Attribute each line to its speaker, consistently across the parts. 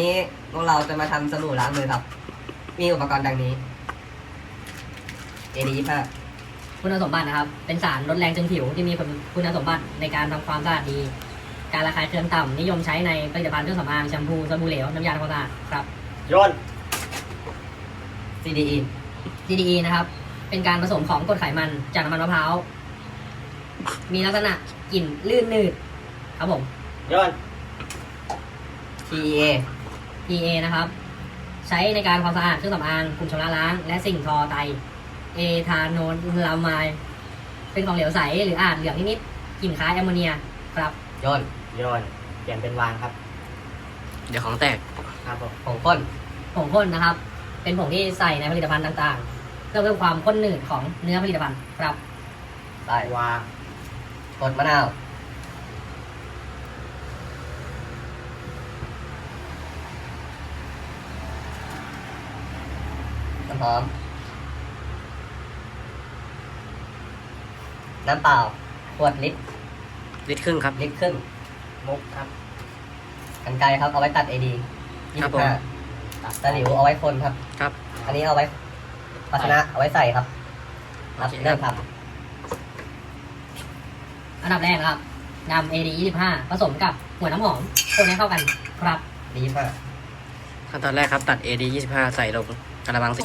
Speaker 1: นี้พวกเราจะมาทำสบู่ล้างมือครับ มีอุปกรณ์ดังนี้ AD 25
Speaker 2: คุณสมบัตินะครับ เป็นสารลดแรงจึงผิวที่มีคุณคุณสมบัติในการทำความสะอาดดี การระคายเคืองต่ำนิยมใช้ในผลิตภัณฑ์เครื่องสำอางแชมพูสบู่เหลวน้ำยาทำความสะอาดครับ
Speaker 3: โยน
Speaker 1: CDE
Speaker 2: CDE นะครับ เป็นการผสมของกรดไขมันจากน้ำมันมะพร้าว มีลักษณะกลิ่นลื่นหนืดครับผม
Speaker 3: โยน
Speaker 1: TEA
Speaker 2: PA นะครับ ใช้ในการความสะอาดเครื่องสำอางกลุ่มชำระล้าง และสิ่งทอไตเอทานโนลามายเป็นของเหลวใสหรืออาจเหลืองนิดๆกลิ่นคล้ายแอมโมเนียครับ
Speaker 1: โยน
Speaker 3: โยนเปลี่ยนเป็นวางครับ
Speaker 4: เดี๋ยวของแตก
Speaker 3: ครับผม
Speaker 1: ผงข้น
Speaker 2: ผงข้นนะครับ เป็นผงที่ใส่ในผลิตภัณฑ์ต่างๆ เพื่อเพิ่มความข้นหนืดของเนื้อผลิตภัณฑ์ครับ
Speaker 1: ใส่
Speaker 3: วาง
Speaker 1: กดมะนาว น้ำหอมน้ำเปล่าขวดลิตร
Speaker 4: ลิตรครึ่งครับ
Speaker 1: ลิตรครึ่ง
Speaker 3: มุกครับ
Speaker 1: กันไกรครับเอาไว้ตัด AD
Speaker 4: ครับผม
Speaker 1: 25ตะหลิวเอาไว้คนครับ
Speaker 4: ครับ
Speaker 1: อันนี้เอาไว้ภาชนะเอาไว้ใส่ครับครับ
Speaker 4: โอเค
Speaker 1: เริ่มครับ
Speaker 2: อันดับแรกนะครับนำ AD 25ผสมกับหัวน้ำหอมคนให้เข้ากันครับ
Speaker 1: ดีมาก
Speaker 4: ขั้นตอนแรกครับ ตัด AD 25 ใส่ลง กระมังสิ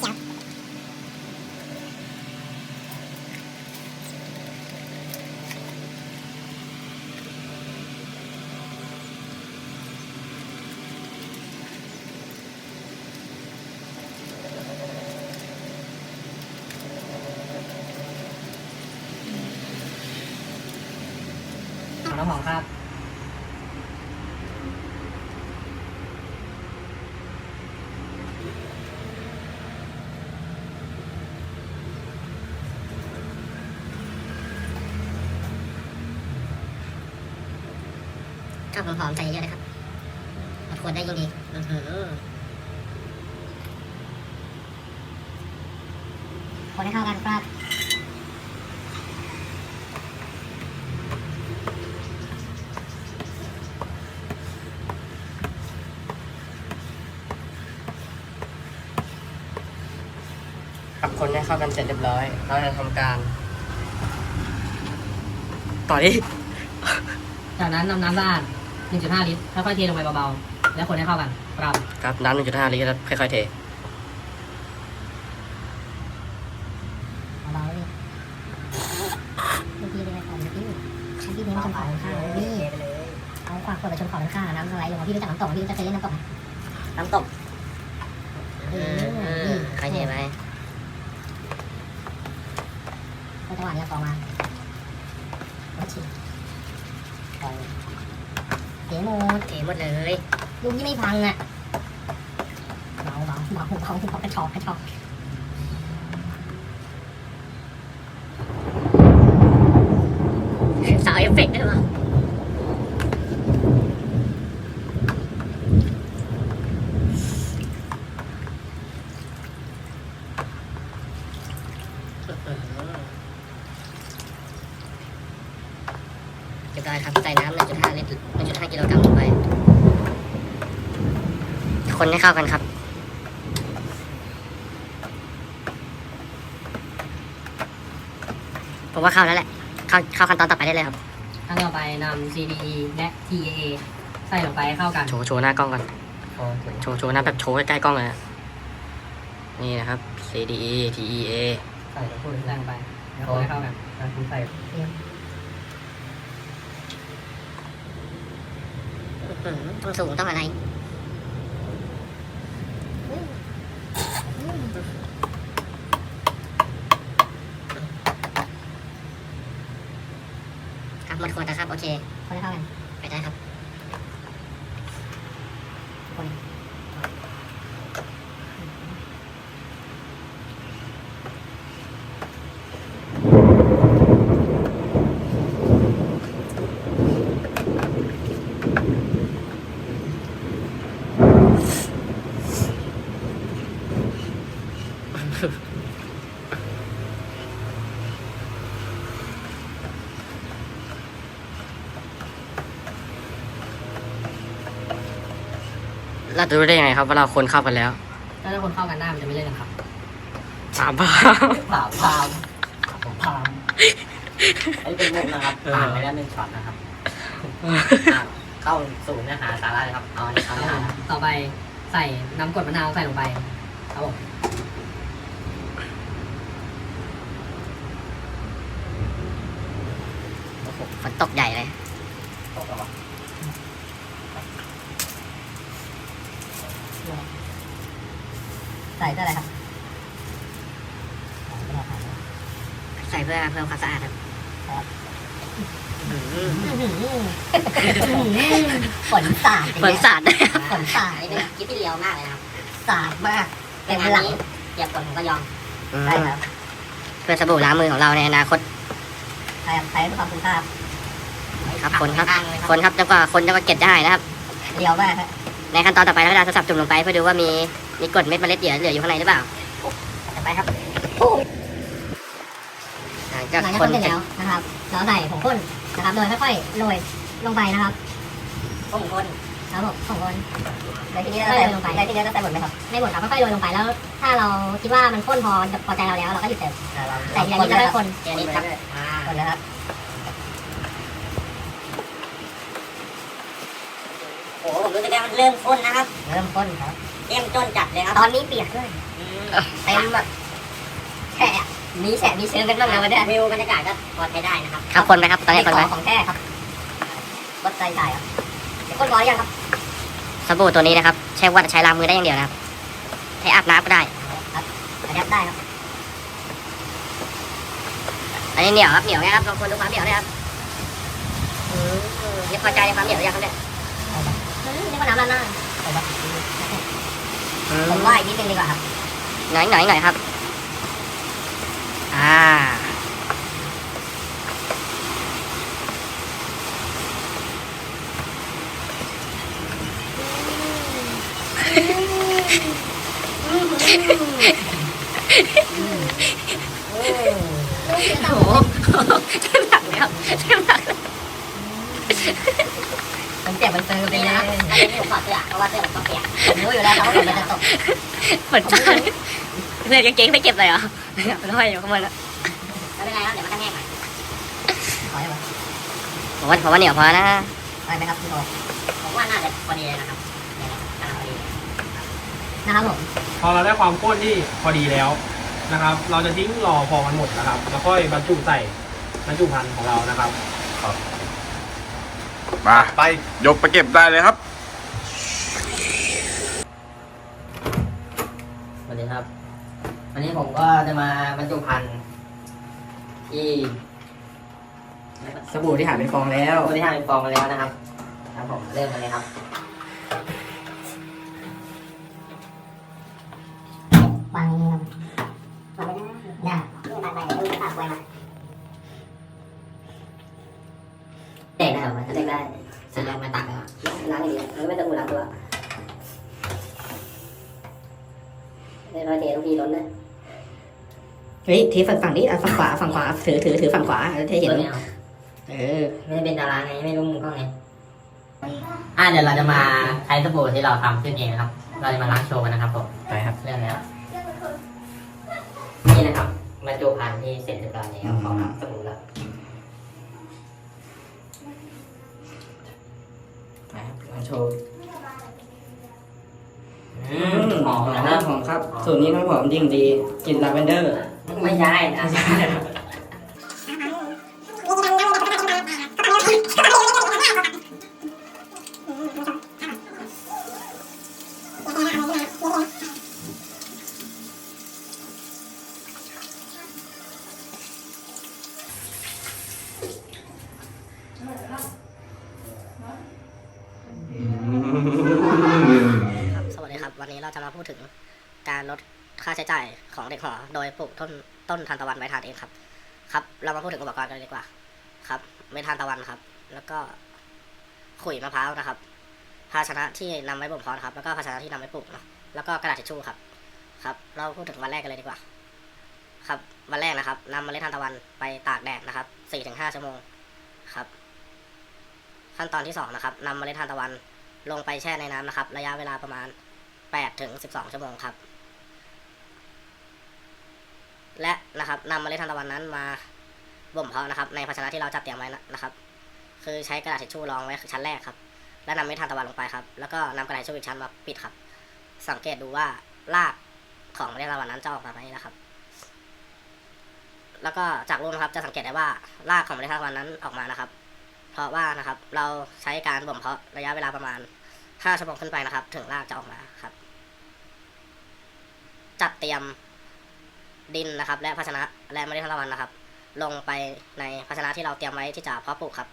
Speaker 5: ชอบหอมๆใส่เยอะนะครับเอาควรได้ยิ่งดีอื้อหือคนให้เข้ากันครับ
Speaker 1: ครับคนให้เข้ากันเสร็จเรียบร้อย เราจะทำการ
Speaker 4: ต่อดิ
Speaker 2: จากนั้นนำน้ำสะอาด 1.5 ลิตร ค่อยๆเทลงไปเบาๆ แล้วคนให้เข้ากันครับ
Speaker 4: ครับน้ำ1.5ลิตรครับค่อยๆเท
Speaker 5: เบาๆเลยลูกพี่เลยของลูกพี่ฉันพี่เน้นชนขอบข้างๆนี่เอาควากขวดไปชนขอบข้างๆน้ำสไลด์ลงมาพี่รู้จักน้ำตกไหมพี่รู้จักเคยเล่นน้ำตกไหม
Speaker 1: น้ำตก
Speaker 5: เออนี่
Speaker 1: ใครเทไหม
Speaker 5: ก็จังหวะนี้เอาฟองมาแล้วฉีดปล่อยเท หมดเทหมดเลยลูกยี่ไม่พังอะเบาๆเบาเบาเบากระชอกกระชอกสาวเอฟเฟกต์ด้วยมั้ง
Speaker 2: เรียบร้อยครับ ใส่น้ำ 1.5 ลิตร 1.5 กิโลกรัมลงไป
Speaker 5: คนให้เข้ากันครับ ผมว่าเข้าแล้วแหละ เข้าเข้าขั้นตอนต่อไปได้เลยครับ
Speaker 2: ขั้นต่อไปนำ CDE และ TAA ใส่ลงไปให้เข้ากัน
Speaker 4: โชว์โชว์หน้ากล้องก่อน
Speaker 1: โอเค
Speaker 4: โชว์โชว์หน้าแบบโชว์ใกล้ๆกล้องเลยนะนี่นะครับ CDE TEA
Speaker 1: ใส่แล้วพูด
Speaker 2: ใส่ลงไปแล้วคนให้เข้ากัน
Speaker 1: อะคุณใส่
Speaker 5: ต้องสูงต้องอะไร ครับห มดขวดนะครับ โอเคคนให้เข้ากันไปได้ครับ
Speaker 6: เราจะรู้ได้ยังไงครับว่าเราคนเข้ากันแล้ว
Speaker 2: ถ้าทุกคนเข้ากันได้มันจะไม่เล่นกันครับ
Speaker 6: สามบ้า
Speaker 7: เปล่าพามผมพามอันนี้เป็นมุกนะครับผ่านไปแล้วหนึ่งช็อตนะครับอะเข้าสู่เนื้อหาสาระเลยครับเอาอันนี้เอาเนื้อหา
Speaker 2: ต่อไปใส่น้ำกรดมะนาวใส่ลงไปครับผม
Speaker 5: ฝนตกใหญ่เลย
Speaker 7: ตกแล้ววะ
Speaker 5: ใส่เพื่ออะไรครับ ใส่เพื่อเพิ่มความสะอาดครับฝนสาด
Speaker 6: ฝนสาดด้วย
Speaker 5: ฝนสาดนี่เป็นคลิปที่เลียวมากเลยนะครับ สาดมาก เป็นหลังเหยียบฝนผมก็ยอมใช่ครับ
Speaker 6: เพื่อสบู่ล้างมือของเราในอนาคต
Speaker 5: ใช่ครับใช้เพื่อความคุ้มค่า
Speaker 6: ครับคนครับ คนครับจนกว่าคนจะมาเก็บได้นะครับ
Speaker 5: เลียวมากครับ
Speaker 6: ในขั้นตอนต่อไปเราก็จะเอาโทรศัพท์จุ่มลงไปเพื่อดูว่ามี มีกรดเม็ดเมล็ดเหยื่อเหลืออยู่ข้างในหรือเปล่า
Speaker 5: ต่อไปครับ
Speaker 6: หลัง
Speaker 5: ห
Speaker 6: จาก
Speaker 5: ลังจาก
Speaker 6: ค
Speaker 5: คน
Speaker 6: น
Speaker 5: เสร็จแล้วนะครับเราใส่ผงข้นนะครับโดยค่อยๆโรยลงไปนะครับผงข้นครับผมผงข้นในที่นี้เราใส่ลงไปในที่นี้เราใส่หมดไหมครับไม่หมดครับค่อยๆโรยลงไปแล้ว ถ้าเราคิดว่ามันข้นพอพอใจเราแล้วเราก็หยุดเติมใส่ทีละนิดแล้วก็คน
Speaker 7: อันนี้ครับอ่า
Speaker 5: คนนะครับ
Speaker 8: โอ้โหผมรู้สึกว่ามันเริ่มข้นนะครับ
Speaker 5: เริ่มข้นครับ
Speaker 8: เริ่มจนจัดเลยครับ
Speaker 5: ตอนนี้เปียกด้วยเต็มแบบแฉะมีแฉะมีเชื้อกันบ้างนะวันเนี้ย
Speaker 8: วิวบรรยากาศก็พอใช้ได้นะครับ
Speaker 6: ครับคนไปครับ ตอนนี้
Speaker 5: นี่
Speaker 6: คน
Speaker 5: ข
Speaker 6: ไป
Speaker 5: องของแท้ครับวัดใจใส่ครับเดี๋ยวคนร้อยยังครับ
Speaker 6: สบู่ตัวนี้นะครับ ใช้วัดใช้ล้างมือได้อย่างเดียวนะครับ ใช้อาบน้ำก็ได้
Speaker 5: อันนี้ได้ครับ
Speaker 6: อันนี้เหนียวครับเหนียวนะครับลองคนดูความเหนียวนะครับอืมนี่พอใจในความเหนียวหรือยังครับเนี่ย
Speaker 5: อืมนี่ก็น้ำด้านหน้าใส่ครับ
Speaker 6: อืม
Speaker 5: ผมว่าอีกนิดนึงดีกว่าครับ
Speaker 6: หน่อยหน่อยหน่อยครับ อ่า
Speaker 5: โอ้โห
Speaker 6: เต็มหนักแล้วเต็มหนักแล้ว
Speaker 5: ผมเปียกมันเติมไปนะ
Speaker 8: อันนี้ผมถอดเสื้อเพราะว่าเสื้อผมต้องเปียก
Speaker 5: ผมรู้อยู่แล้วครับว่าผมมันจะตก
Speaker 6: ฝนจ้าเสื้อกางเกงไม่เก็บเลยเหรอมันห้อยอยู่ข้างบนแล้ว
Speaker 8: ไม่เป็นไรครับเดี๋ยวมันก็แห้งใหม่
Speaker 5: ขอให้มา
Speaker 6: ผมว่าผมว่าเหนียวพอนะ
Speaker 5: ได้ไหมครับพี่โท
Speaker 8: ผมว่าน่าจะพอดีเลยนะครับเนี่ยนะกำลังพอดี
Speaker 5: นะครับผม
Speaker 9: พอเราได้ความข้นที่พอดีแล้วนะครับ เราจะทิ้งรอพอมันหมดนะครับ แล้วค่อยบรรจุใส่บรรจุภัณฑ์ของเรานะครับ
Speaker 10: มาไป ยกไปเก็บได้เลยครับ
Speaker 7: สวัสดีครับ วันนี้ผมก็จะมาบรรจุภัณฑ์ที่
Speaker 1: สบู่ที่หาเป็นฟองแล้ว
Speaker 7: บริหารเป็นฟองมาแล้วนะครับ ครับผมเริ่มกันเลยครับ
Speaker 5: วางนี้ครับ
Speaker 8: มาเลยนะ
Speaker 5: ได้
Speaker 8: นี่มาไปเดี๋ยวดูตาควยมา
Speaker 1: แตกได้เหรอมันจะแตกได้เสร็จแล้วมาตักแล้วล้างอย่างเดียวแล้วไม่ต้องมือล้างตัวเรียบร้อยเททุกทีล้นเลย
Speaker 2: เฮ้ยเทฝั่งฝั่งนี้อะฝั่งขวาฝั่งขวาถือถือถือฝั่งขวาแล้วเทเห็น
Speaker 7: ตัวนี้เอา
Speaker 2: เออ
Speaker 7: ไม่ได้เป็นดาราไงไม่รู้มุมกล้องไงอ่าเดี๋ยวเราจะมาใช้สบู่ที่เราทำขึ้นเองนะครับ เราจะมาล้างโชว์กันนะครับผม
Speaker 1: ไปครับ
Speaker 7: เริ่มแล้วนี่นะครับบรรจุภัณฑ์ที่เสร็จเรียบร้อยแล้วของสบู่แล้ว
Speaker 1: ไปครับลองโชว์
Speaker 7: อืมหอมนะ
Speaker 1: น้ำหอมครับ สูตรนี้น้ำหอมจริงดีกลิ่นลาเวนเดอร์
Speaker 7: ไม่ใช่นะ
Speaker 6: ครับสวัสดีครับ วันนี้เราจะมาพูดถึงการลด ค่าใช้จ่ายของเด็กหอ โดยปลูกต้นต้นทานตะวันไว้ทานเองครับ ครับ เรามาพูดถึงอุปกรณ์กันเลยดีกว่า ครับ เม็ดทานตะวันครับ แล้วก็ขุยมะพร้าวนะครับ ภาชนะที่นำไว้บ่มเพาะนครับ แล้วก็ภาชนะที่นำไว้ปลูกเนะแล้วก็กระดาษทิชชู่ครับ ครับ เราพูดถึงวันแรกกันเลยดีกว่า ครับ วันแรกนะครับนำเมล็ดทานตะวันไปตากแดดนะครับ4-5ชั่วโมง ครับ ขั้นตอนที่สองนะครับนำเมล็ดทานตะวันลงไปแช่ในน้ำนะครับ ระยะเวลาประมาณ8ถึง12ชั่วโมงครับ และนะครับนำเมล็ดทานตะวันนั้นมาบ่มเพาะนะครับ ในภาชนะที่เราจัดเตรียมไว้นะครับ คือใช้กระดาษทิชชู่รองไว้ชั้นแรกครับ แล้วนำเมล็ดทานตะวันลงไปครับ แล้วก็นำกระดาษทิชชู่อีกชั้นมาปิดครับ สังเกตดูว่ารากของเมล็ดทานตะวันนั้นจะออกมาไหมนะครับ แล้วก็จากรูปนะครับจะสังเกตได้ว่ารากของเมล็ดทานตะวันนั้นออกมานะครับ เพราะว่านะครับเราใช้การบ่มเพาะระยะเวลาประมาณ5ชั่วโมงขึ้นไปนะครับ ถึงรากจะออกมาครับ จัดเตรียม ดินนะครับ และภาชนะและเมล็ดทานตะวันนะครับ ลงไปในภาชนะที่เราเตรียมไว้ที่จะเพาะปลูกครับ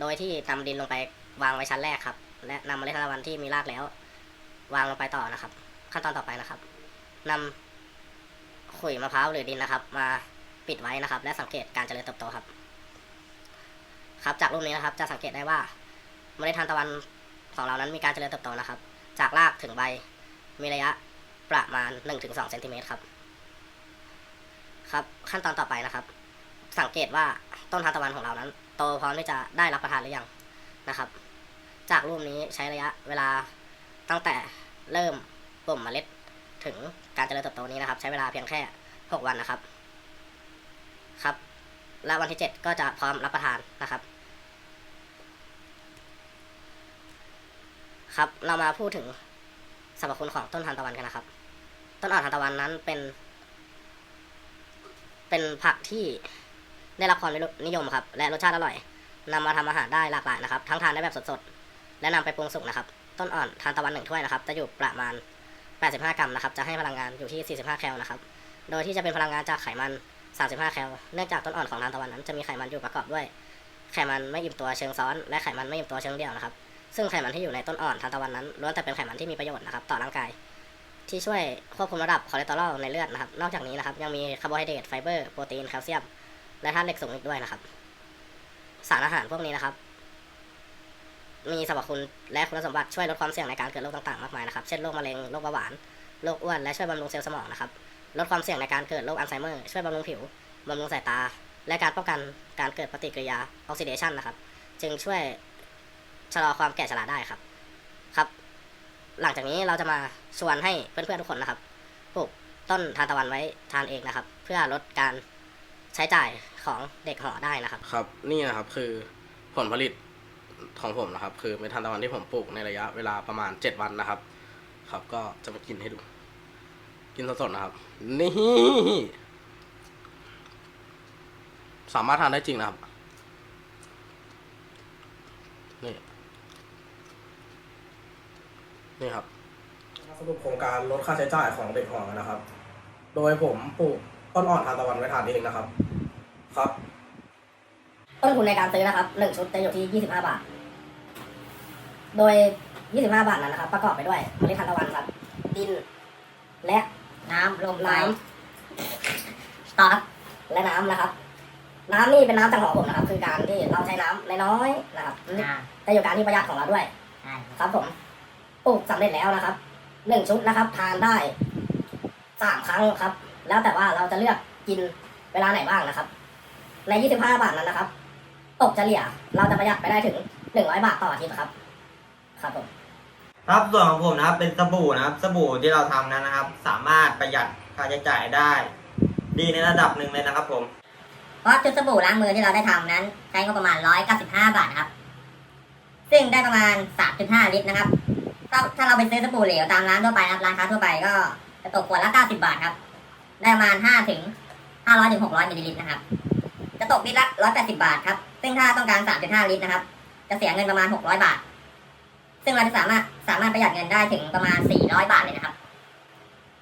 Speaker 6: โดยที่นำดินลงไปวางไว้ชั้นแรกครับ และนำเมล็ดทานตะวันที่มีรากแล้ว วางลงไปต่อนะครับ ขั้นตอนต่อไปนะครับนำขุยมะพร้าวหรือดินนะครับ มาปิดไว้นะครับ และสังเกตการเจริญเติบโตครับ ครับจากรูปนี้นะครับ จะสังเกตได้ว่าเมล็ดทานตะวันของเรานั้นมีการเจริญเติบโตนะครับ จากรากถึงใบมีระยะประมาณ 1-2เซนติเมตรครับ ขั้นตอนต่อไปนะครับ สังเกตว่าต้นทานตะวันของเรานั้น โตพร้อมที่จะได้รับประทานหรือยังนะครับ จากรูปนี้ใช้ระยะเวลาตั้งแต่เริ่มบ่มเมล็ดถึงการเจริญเติบโตนี้นะครับ ใช้เวลาเพียงแค่ 6 วันนะครับ ครับ และวันที่ 7 ก็จะพร้อมรับประทานนะครับ ครับเรามาพูดถึงสรรพคุณของต้นทานตะวันกันนะครับ ต้นอ่อนทานตะวันนั้นเป็น เป็นผักที่ได้รับความนิยมครับ และรสชาติอร่อยนำมาทำอาหารได้หลากหลายนะครับ ทั้งทานได้แบบสดๆ และนำไปปรุงสุกนะครับ ต้นอ่อนทานตะวันหนึ่งถ้วยนะครับ จะอยู่ประมาณ 85 กรัมนะครับ จะให้พลังงานอยู่ที่ 45 แคลนะครับ โดยที่จะเป็นพลังงานจากไขมัน 35 แคล เนื่องจากต้นอ่อนของทานตะวันนั้นจะมีไขมันอยู่ประกอบด้วย ไขมันไม่อิ่มตัวเชิงซ้อน และไขมันไม่อิ่มตัวเชิงเดี่ยวนะครับ ซึ่งไขมันที่อยู่ในต้นอ่อนทานตะวันนั้นล้วนแต่เป็นไขมันที่มีประโยชน์นะครับ ต่อร่างกาย ที่ช่วยควบคุมระดับคอเลสเตอรอลในเลือดนะครับ นอกจากนี้นะครับ ยังมีคาร์โบไฮเดรตไฟเบอร์โปรตีนแคลเซียม และธาตุเหล็กสูงอีกด้วยนะครับ สารอาหารพวกนี้นะครับ มีสรรพคุณและคุณสมบัติช่วยลดความเสี่ยงในการเกิดโรคต่างๆมากมายนะครับ เช่นโรคมะเร็งโรคเบาหวานโรคอ้วนและช่วยบำรุงเซลล์สมองนะครับลดความเสี่ยงในการเกิดโรคอัลไซเมอร์ช่วยบำรุงผิวบำรุงสายตา และการป้องกันการเกิดปฏิกิริยาออกซิเดชันนะครับ จึงช่วยชะลอความแก่ชราได้ครับ ครับ หลังจากนี้เราจะมาชวนให้เพื่อนๆทุกคนนะครับปลูกต้นทานตะวันไว้ทานเองนะครับ เพื่อลดการใช้จ่ายของเด็กหอได้นะครับ
Speaker 9: ครับนี่นะครับคือผลผลิตของผมนะครับ คือเมทันตะวันที่ผมปลูกในระยะเวลาประมาณ 7 วันนะครับ ครับก็จะมากินให้ดู กินสดๆนะครับ นี่ สามารถทานได้จริงนะครับ นี่ นี่ครับ สรุปโครงการลดค่าใช้จ่ายของเด็กหอนะครับ โดยผมปลูกต้นอ่อนทานตะวันไว้ทานเองนะครับ ครับ
Speaker 6: ต้นทุนในการซื้อนะครับหนึ่งชุดจะอยู่ที่ 25 บาท โดย 25 บาทนั้นนะครับ ประกอบไปด้วยเมล็ดทานตะวันครับ ดิน และน้ำลมน้ำสตาร์ทและน้ำนะครับ น้ำนี่เป็นน้ำจากหอผมนะครับ คือการที่เราใช้น้ำน้อยๆนะครับแต่อยู่การที่ประหยัดของเราด้วยครับผม ปลูกสำเร็จแล้วนะครับหนึ่งชุดนะครับ ทานได้สามครั้งครับ แล้วแต่ว่าเราจะเลือกกินเวลาไหนบ้างนะครับ ใน 25 บาทนั้นนะครับ ตกเฉลี่ยเราจะประหยัดไปได้ถึง 100 บาทต่ออาทิตย์ครับ ครับผม
Speaker 11: ครับส่วนของผมนะครับ เป็นสบู่นะครับ สบู่ที่เราทำนั้นนะครับ สามารถประหยัดค่าใช้จ่ายได้ ดีในระดับหนึ่งเลยนะครับ ผม
Speaker 5: เพราะชุดสบู่ล้างมือที่เราได้ทำนั้น ใช้งบประมาณ 195 บาทนะครับ ซึ่งได้ประมาณ 3.5 ลิตรนะครับ ถ้าถ้าเราไปซื้อสบู่เหลวตามร้านทั่วไปนะครับร้านค้าทั่วไปก็จะตกขวดละ90บาทครับ ได้ประมาณ5ถึง500ถึง600มิลลิลิตรนะครับ จะตกลิตรละ180บาทครับ ซึ่งถ้าต้องการ3.5ลิตรนะครับ จะเสียเงินประมาณ600บาท ซึ่งเราจะสามารถสามารถประหยัดเงินได้ถึงประมาณ400บาทเลยนะครับ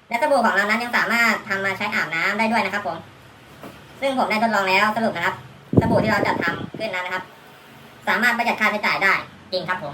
Speaker 5: และสบู่ของเรานั้นยังสามารถทำมาใช้อาบน้ำได้ด้วยนะครับผม ซึ่งผมได้ทดลองแล้วสรุปนะครับ สบู่ที่เราจัดทำขึ้นนั้นนะครับ สามารถประหยัดค่าใช้จ่ายได้จริงครับผม